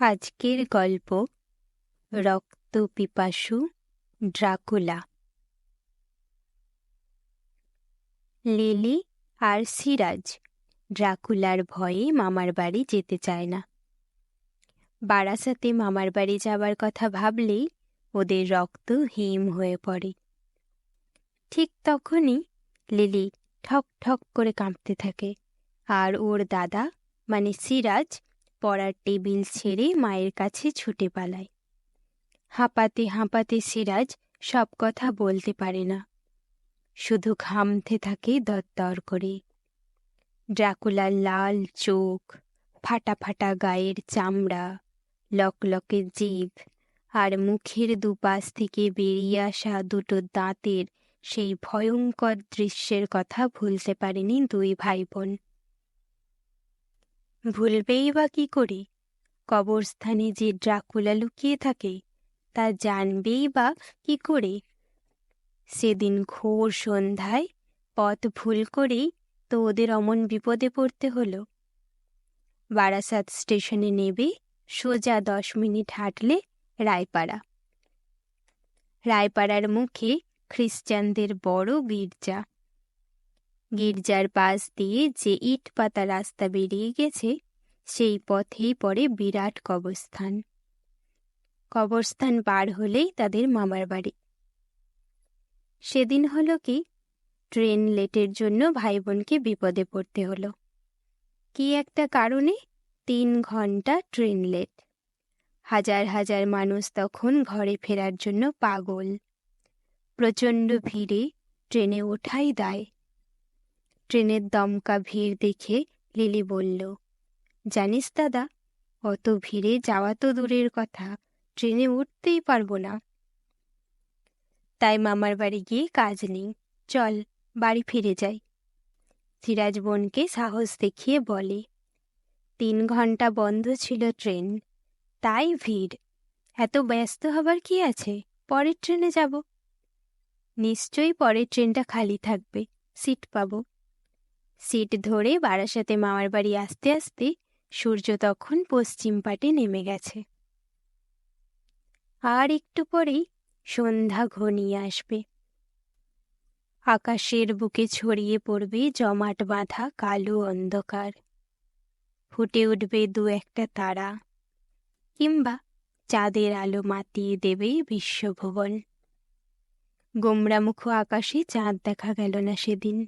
আজকের গল্প রক্ত পিপাসু ড্রাকুলা। লিলি আর সিরাজ ড্রাকুলার ভয়ে মামার বাড়ি যেতে চায় না। বারাসাতে মামার বাড়ি যাবার কথা ভাবলেই ওদের রক্ত হিম হয়ে পড়ে। ঠিক তখনই লিলি ঠক ঠক করে কাঁপতে থাকে আর ওর দাদা মানে সিরাজ পড়ার টেবিল ছেড়ে মায়ের কাছে ছুটে পালায়। হাঁপাতে হাঁপাতে সিরাজ সব কথা বলতে পারে না। শুধু ঘামতে থাকে দরদর করে। ড্রাকুলার লাল চোখ, ফাটা ফাটা গায়ের চামড়া, লকলকে জিভ আর মুখের দুপাশ থেকে বেরিয়ে আসা দুটো দাঁতের সেই ভয়ঙ্কর দৃশ্যের কথা ভুলতে পারেনি দুই ভাই বোন ভুলবেই বা কি করে? কবরস্থানে যে ড্রাকুলা লুকিয়ে থাকে, তা জানবেই বা কি করে? সেদিন ঘোর সন্ধ্যায় পথ ভুল করেই তো ওদের অমন বিপদে পড়তে হলো। বারাসাত স্টেশনে নেবে, সোজা দশ মিনিট হাঁটলে রায়পাড়া। রায়পাড়ার মুখে খ্রিস্টানদের বড় গির্জা গির্জার পাশ দিয়ে যে ইট পাতা রাস্তা বেরিয়ে গেছে, সেই পথেই পড়ে বিরাট কবরস্থান। কবরস্থান পার হলেই তাদের মামার বাড়ি। সেদিন হলো কি? ট্রেন লেটের জন্য ভাই বোনকে বিপদে পড়তে হলো। কি একটা কারণে? তিন ঘণ্টা ট্রেন লেট। হাজার হাজার মানুষ তখন ঘরে ফেরার জন্য পাগল। প্রচণ্ড ভিড়ে ট্রেনে ওঠাই দায়। ট্রেনের দমকা ভিড় দেখে লিলি বলল, জানিস দাদা, অত ভিড়ে যাওয়া তো দূরের কথা, ট্রেনে উঠতেই পারব না। তাই মামার বাড়ি গিয়ে কাজ নেই, চল বাড়ি ফিরে যাই। সিরাজ বোনকে সাহস দেখিয়ে বলে, তিন ঘণ্টা বন্ধ ছিল ট্রেন, তাই ভিড়। এত ব্যস্ত হবার কি আছে? পরের ট্রেনে যাব। নিশ্চয়ই পরের ট্রেনটা খালি থাকবে, সিট পাবো। সিট ধরে বারাসাতে মামার বাড়ি আসতে আসতে সূর্য তখন পশ্চিম পাটে নেমে গেছে। আর একটু পরেই সন্ধ্যা ঘনিয়ে আসবে। আকাশের বুকে ছড়িয়ে পড়বে জমাট বাঁধা কালো অন্ধকার। ফুটে উঠবে দু একটা তারা, কিংবা চাঁদের আলো মাতিয়ে দেবে বিশ্বভুবন। গোমরামুখ আকাশে চাঁদ দেখা গেল না সেদিন।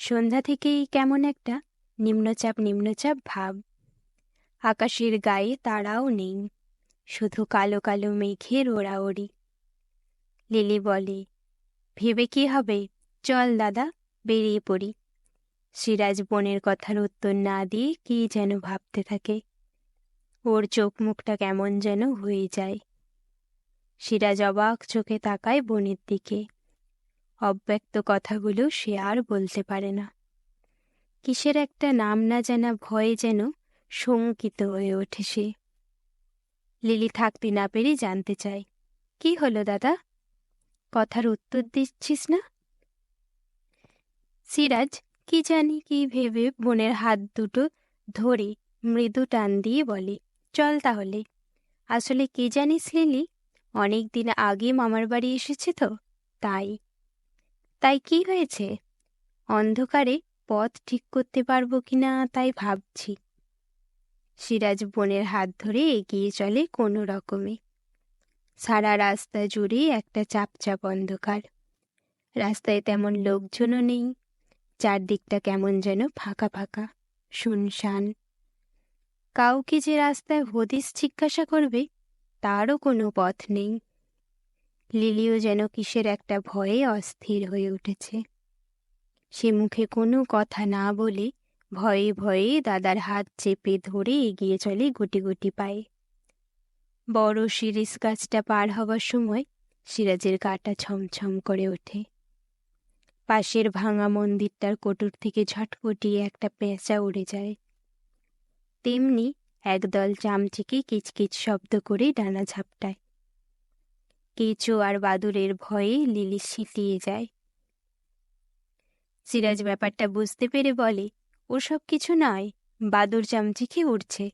সন্ধ্যা থেকেই কেমন একটা নিম্নচাপ নিম্নচাপ ভাব। আকাশের গায়ে তারাও নেই, শুধু কালো কালো মেঘের ওড়াওড়ি। লিলি বলে, ভেবে কি হবে? চল দাদা, বেরিয়ে পড়ি। সিরাজ বোনের কথার উত্তর না দিয়ে কি যেন ভাবতে থাকে। ওর চোখ মুখটা কেমন যেন হয়ে যায়। সিরাজ অবাক চোখে তাকায় বোনের দিকে। অব্যক্ত কথাগুলো সে আর বলতে পারে না। কিসের একটা নাম না জানা ভয়ে যেন শঙ্কিত হয়ে ওঠে সে। লিলি থাকতে না পেরে জানতে চায়, কি হলো দাদা? কথার উত্তর দিচ্ছিস না? সিরাজ, কি জানি, কি ভেবে বোনের হাত দুটো ধরে মৃদু টান দিয়ে বলে, চল তাহলে। আসলে কি জানিস লিলি? অনেক দিন আগে মামার বাড়ি এসেছে তো, তাই তাই কি হয়েছে? অন্ধকারে পথ ঠিক করতে পারব কিনা তাই ভাবছি। সিরাজ বোনের হাত ধরে এগিয়ে চলে কোনো রকমে। সারা রাস্তা জুড়ে একটা চাপচাপ অন্ধকার। রাস্তায় তেমন লোকজনও নেই। চারদিকটা কেমন যেন ফাঁকা ফাঁকা, শুনশান। কাউকে যে রাস্তায় হদিস জিজ্ঞাসা করবে, তারও কোনো পথ নেই। লিলিও যেন কিসের একটা ভয়ে অস্থির হয়ে উঠেছে। সে মুখে কোনো কথা না বলে ভয়ে ভয়ে দাদার হাত চেপে ধরে এগিয়ে চলে গুটি গুটি পায়ে। বড় শিরিষ গাছটা পার হবার সময় সিরাজের গাটা ছমছম করে ওঠে। পাশের ভাঙা মন্দিরটার কোটর থেকে ঝটপটিয়ে একটা পেঁচা উড়ে যায়। তেমনি একদল চামচিকে কিচকিচ শব্দ করে ডানা ঝাপটায়। কেঁচো আর বাদুরের ভয়ে লিলি শীতিয়ে যায়। সিরাজ ব্যাপারটা বুঝতে পেরে বলে ওসব কিছু নয় বাদুর চামচিকে উঠছে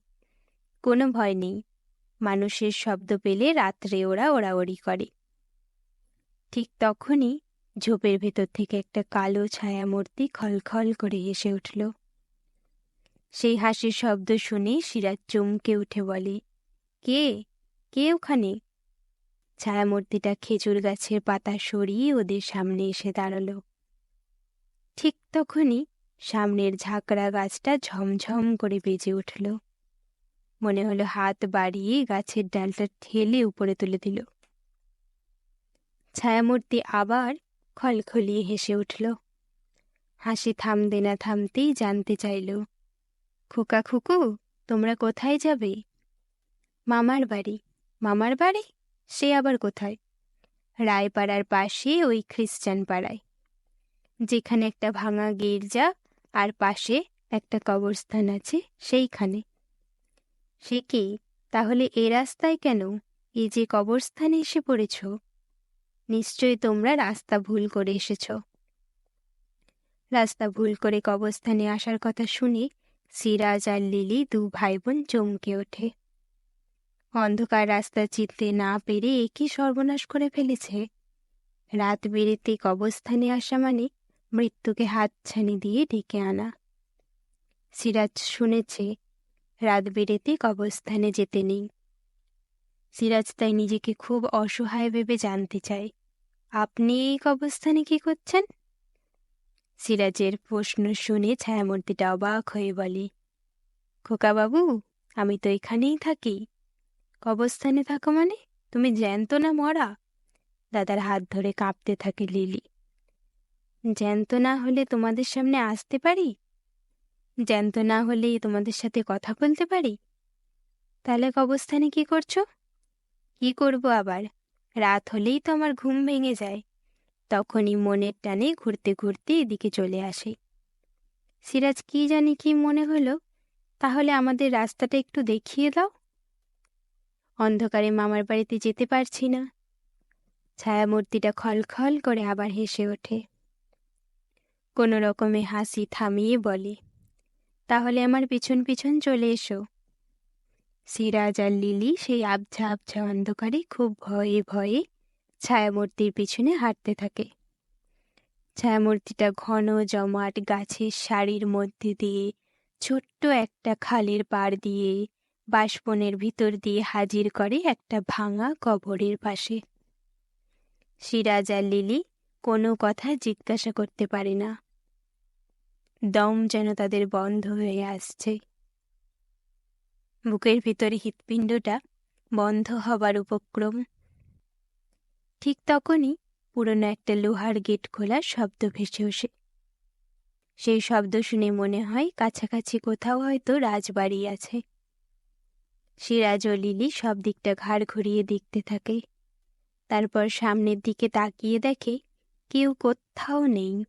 কোনো ভয় নেই। মানুষের শব্দ পেলে রাত্রে ওরা ওড়াওড়ি করে। ঠিক তখনই ঝোপের ভেতর থেকে একটা কালো ছায়ামূর্তি খলখল করে এসে উঠল। সেই হাসির শব্দ শুনে সিরাজ চমকে উঠে বলে কে? কে ওখানে? ছায়ামূর্তিটা খেজুর গাছের পাতা সরিয়ে ওদের সামনে এসে দাঁড়াল। ঠিক তখনই সামনের ঝাঁকড়া গাছটা ঝমঝম করে বেজে উঠল। মনে হলো হাত বাড়িয়ে গাছের ডালটা ঠেলে উপরে তুলে দিল। ছায়ামূর্তি আবার খলখলিয়ে হেসে উঠল। হাসি থামতে না থামতেই জানতে চাইল, খোকা খুকু, তোমরা কোথায় যাবে? মামার বাড়ি মামার বাড়ি? সে আবার কোথায়? রায়পাড়ার পাশে ওই খ্রিস্টান পাড়ায়, যেখানে একটা ভাঙা গির্জা আর পাশে একটা কবরস্থান আছে সেইখানে। সে কি? তাহলে এ রাস্তায় কেন এই যে কবরস্থানে এসে পড়েছ? নিশ্চয়ই তোমরা রাস্তা ভুল করে এসেছ। রাস্তা ভুল করে কবরস্থানে আসার কথা শুনে সিরাজ আর লিলি দু ভাই বোন চমকে ওঠে। অন্ধকার রাস্তা চিনতে না পেরে একই সর্বনাশ করে ফেলেছে? রাত বেড়েতে কবস্থানে আসা মানে মৃত্যুকে হাতছানি দিয়ে ডেকে আনা। সিরাজ শুনেছে, রাত বেড়েতে কবস্থানে যেতে নেই। সিরাজ তাই নিজেকে খুব অসহায় ভেবে জানতে চায়। আপনি এই কবস্থানে কি করছেন? সিরাজের প্রশ্ন শুনে ছায়ামূর্তিটা অবাক হয়ে বলে, খোকাবাবু, আমি তো এখানেই থাকি। কবস্থানে থাকো মানে? তুমি জ্যান্ত না মরা? দাদার হাত ধরে কাঁপতে থাকে লিলি। জ্যান্ত না হলে তোমাদের সামনে আসতে পারি? জ্যান্ত না হলে তোমাদের সাথে কথা বলতে পারি? তাহলে কবস্থানে কি করছ? কি করব আবার? রাত হলেই তো আমার ঘুম ভেঙে যায়। তখনই মনের টানে ঘুরতে ঘুরতে এদিকে চলে আসে। সিরাজ কি জানি কি মনে হলো? তাহলে আমাদের রাস্তাটা একটু দেখিয়ে দাও। অন্ধকারে মামার বাড়িতে যেতে পারছি না। ছায়ামূর্তিটা খলখল করে আবার হেসে ওঠে। কোনো রকমে হাসি থামিয়ে বলে, তাহলে আমার পিছন পিছন চলে এসো। সিরাজ আর লিলি সেই আবঝা আবঝা অন্ধকারে খুব ভয়ে ভয়ে ছায়ামূর্তির পিছনে হাঁটতে থাকে। ছায়ামূর্তিটা ঘন জমাট গাছের শাড়ির মধ্যে দিয়ে ছোট্ট একটা খালের পাড় দিয়ে বাষ্পনের ভিতর দিয়ে হাজির করে একটা ভাঙা কবরের পাশে। সিরাজ আর লিলি কোনো কথা জিজ্ঞাসা করতে পারে না। দম যেন তাদের বন্ধ হয়ে আসছে। বুকের ভিতরে হৃৎপিণ্ডটা বন্ধ হবার উপক্রম। ঠিক তখনই পুরনো একটা লোহার গেট খোলার শব্দ ভেসে ওঠে। সেই শব্দ শুনে মনে হয় কাছাকাছি কোথাও হয়তো রাজবাড়ি আছে। সিরাজ ও লিলি সব দিকটা ঘাড় ঘুরিয়ে দেখতে থাকে। তারপর সামনের দিকে তাকিয়ে দেখে কেউ কোথাও নেই।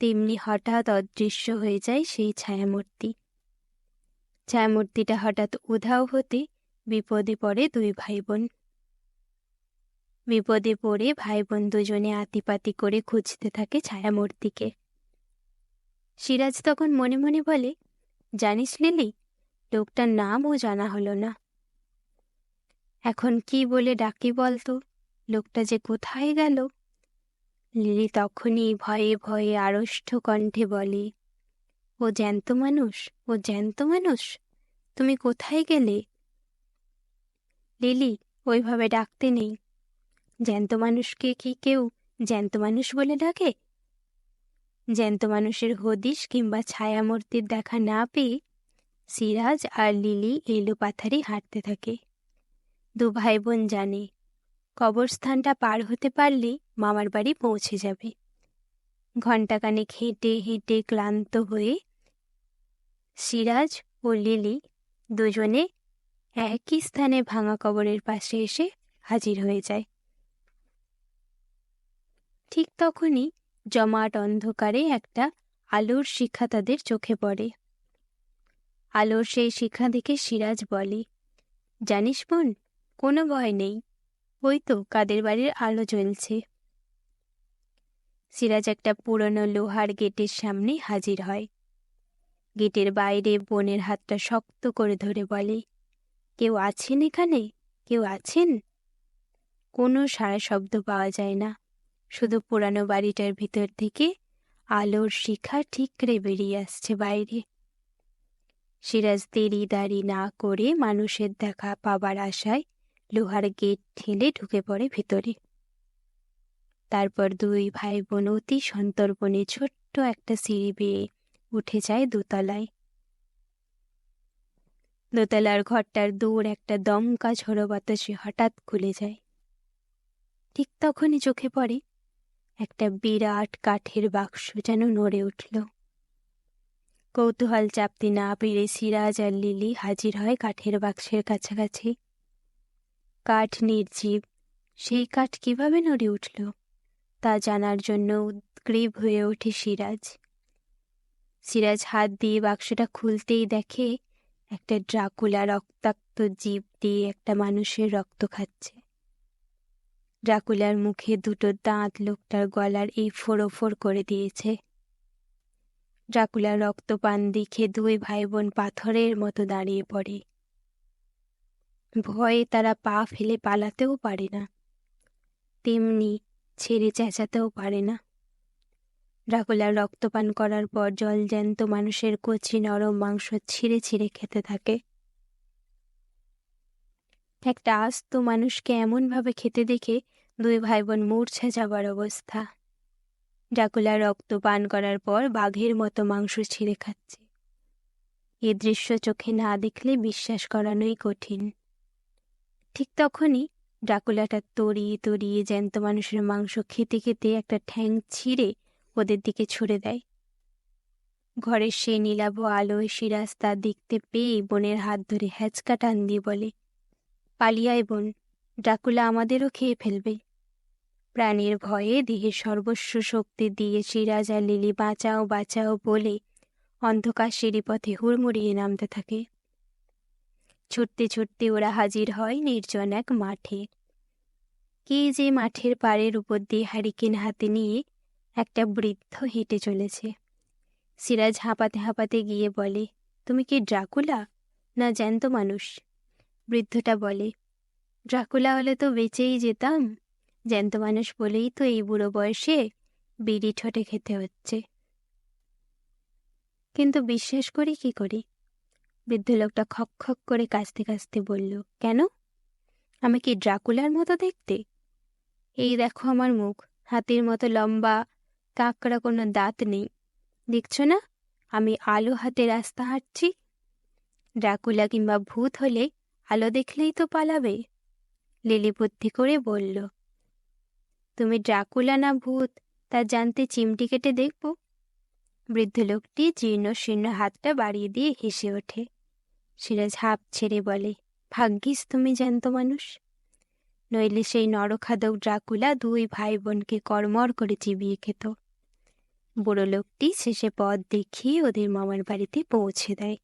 তেমনি হঠাৎ অদৃশ্য হয়ে যায় সেই ছায়ামূর্তি। ছায়ামূর্তিটা হঠাৎ উধাও হতে বিপদে পড়ে দুই ভাই বোন বিপদে পড়ে ভাই বোন দুজনে আতিপাতি করে খুঁজতে থাকে ছায়ামূর্তিকে। সিরাজ তখন মনে মনে বলে, জানিস লিলি লোকটার নামও জানা হলো না। এখন কি বলে ডাকি বলতো? লোকটা যে কোথায় গেল? লিলি তখনই ভয়ে ভয়ে আড়ষ্ট কণ্ঠে বলে, ও জ্যান্ত মানুষ? ও জ্যান্ত মানুষ? তুমি কোথায় গেলে? লিলি, ওইভাবে ডাকতে নেই। জ্যান্ত মানুষকে কি কেউ জ্যান্ত মানুষ বলে ডাকে? জ্যান্ত মানুষের হদিশ কিংবা ছায়ামূর্তির দেখা না পেয়ে সিরাজ আর লিলি এলো পাথারি হাঁটতে থাকে। দু ভাই বোন জানে, কবরস্থানটা পার হতে পারলে মামার বাড়ি পৌঁছে যাবে। ঘণ্টাখানেক হেঁটে হেঁটে ক্লান্ত হয়ে সিরাজ ও লিলি দুজনে একই স্থানে ভাঙা কবরের পাশে এসে হাজির হয়ে যায়। ঠিক তখনই জমাট অন্ধকারে একটা আলোর শিক্ষা তাদের চোখে পড়ে। আলোর সেই শিখা দেখে সিরাজ বলে, জানিস বোন, কোনো ভয় নেই। ওই তো কাদের বাড়ির আলো জ্বলছে। সিরাজ একটা পুরনো লোহার গেটের সামনে হাজির হয়। গেটের বাইরে বোনের হাতটা শক্ত করে ধরে বলে, কেউ আছেন এখানে? কেউ আছেন? কোনো সারা শব্দ পাওয়া যায় না। শুধু পুরানো বাড়িটার ভিতর থেকে আলোর শিখা ঠিকরে বেরিয়ে আসছে বাইরে। সিরাজ দেরি দাঁড়ি না করে মানুষের দেখা পাবার আশায় লোহার গেট ঠেলে ঢুকে পড়ে ভিতরে। তারপর দুই ভাই বোন অতি সন্তর্পণে ছোট্ট একটা সিঁড়ি বেয়ে উঠে যায় দোতলায়। দোতলার ঘরটার দূর একটা দমকা ঝোড়ো বাতাসে হঠাৎ খুলে যায়। ঠিক তখনই চোখে পড়ে একটা বিরাট কাঠের বাক্স যেন নড়ে উঠল। কৌতূহল চাপতি না পেরে সিরাজ আর লিলি হাজির হয় কাঠের বাক্সের কাছাকাছি। কাঠ নির্জীব, সেই কাঠ কীভাবে নড়ে উঠল, তা জানার জন্য উদ্গ্রীব হয়ে ওঠে সিরাজ। সিরাজ হাত দিয়ে বাক্সটা খুলতেই দেখে একটা ড্রাকুলা রক্তাক্ত জীব দিয়ে একটা মানুষের রক্ত খাচ্ছে। ড্রাকুলার মুখে দুটো দাঁত লোকটার গলার এই ফোড়োফোর করে দিয়েছে। ড্রাকুলার রক্তপান দেখে দুই ভাই বোন পাথরের মতো দাঁড়িয়ে পড়ে। ভয়ে তারা পা ফেলে পালাতেও পারে না। তেমনি ছেড়ে চেঁচাতেও পারে না। ড্রাকুলার রক্তপান করার পর জল জ্যান্ত মানুষের কচি নরম মাংস ছিঁড়ে ছিঁড়ে খেতে থাকে। একটা আস্ত মানুষকে এমনভাবে খেতে দেখে দুই ভাই বোন মূর্ছা যাবার অবস্থা। ড্রাকুলা রক্ত পান করার পর বাঘের মতো মাংস ছিঁড়ে খাচ্ছে। এ দৃশ্য চোখে না দেখলে বিশ্বাস করানোই কঠিন। ঠিক তখনই ড্রাকুলাটা তরিয়ে তরিয়ে জ্যান্ত মানুষের মাংস খেতে খেতে একটা ঠ্যাং ছিঁড়ে ওদের দিকে ছুড়ে দেয়। ঘরের সে নীলাভ আলোয় সিরাজ তা দেখতে পেয়ে বোনের হাত ধরে হ্যাচকা টান দিয়ে বলে, পালিয়ায় বোন ড্রাকুলা আমাদেরও খেয়ে ফেলবে। প্রাণীর ভয়ে দেহের সর্বস্ব শক্তি দিয়ে সিরাজ লিলি বাঁচাও বাঁচাও বলে অন্ধকার সিঁড়িপথে হুড়মুড়িয়ে নামতে থাকে। ছুটতে ছুটতে ওরা হাজির হয় নির্জন এক মাঠে। কে যে মাঠের পাড়ের উপর দিয়ে হারিকেন হাতে নিয়ে একটা বৃদ্ধ হেঁটে চলেছে। সিরাজ হাঁপাতে হাঁপাতে গিয়ে বলে, তুমি কি ড্রাকুলা না জ্যান্ত মানুষ? বৃদ্ধটা বলে, ড্রাকুলা হলে তো বেঁচেই যেতাম। জ্যান্ত মানুষ বলেই তো এই বুড়ো বয়সে বিড়ি ঠোঁটে খেতে হচ্ছে। কিন্তু বিশ্বাস করি কি করি? বৃদ্ধ লোকটা খক খক করে কাঁচতে কাঁচতে বলল, কেন? আমি কি ড্রাকুলার মতো দেখতে? এই দেখো আমার মুখ, হাতির মতো লম্বা, কাঁকড়া কোনো দাঁত নেই। দেখছ না, আমি আলো হাতে রাস্তা হাঁটছি। ড্রাকুলা কিংবা ভূত হলে আলো দেখলেই তো পালাবে। লিলি বুদ্ধি করে বলল তুমি ড্রাকুলা না ভূত, তা জানতে চিমটি কেটে দেখব। বৃদ্ধ লোকটি জীর্ণ শীর্ণ হাতটা বাড়িয়ে দিয়ে হেসে ওঠে। সিরাজ হাঁপ ছেড়ে বলে, ভাগ্যিস তুমি জ্যান্ত মানুষ। নইলে সেই নরখাদক ড্রাকুলা দুই ভাই বোনকে কর্মর করে চিবিয়ে খেত। বুড়ো লোকটি শেষে পথ দেখিয়ে ওদের মামার বাড়িতে পৌঁছে দেয়।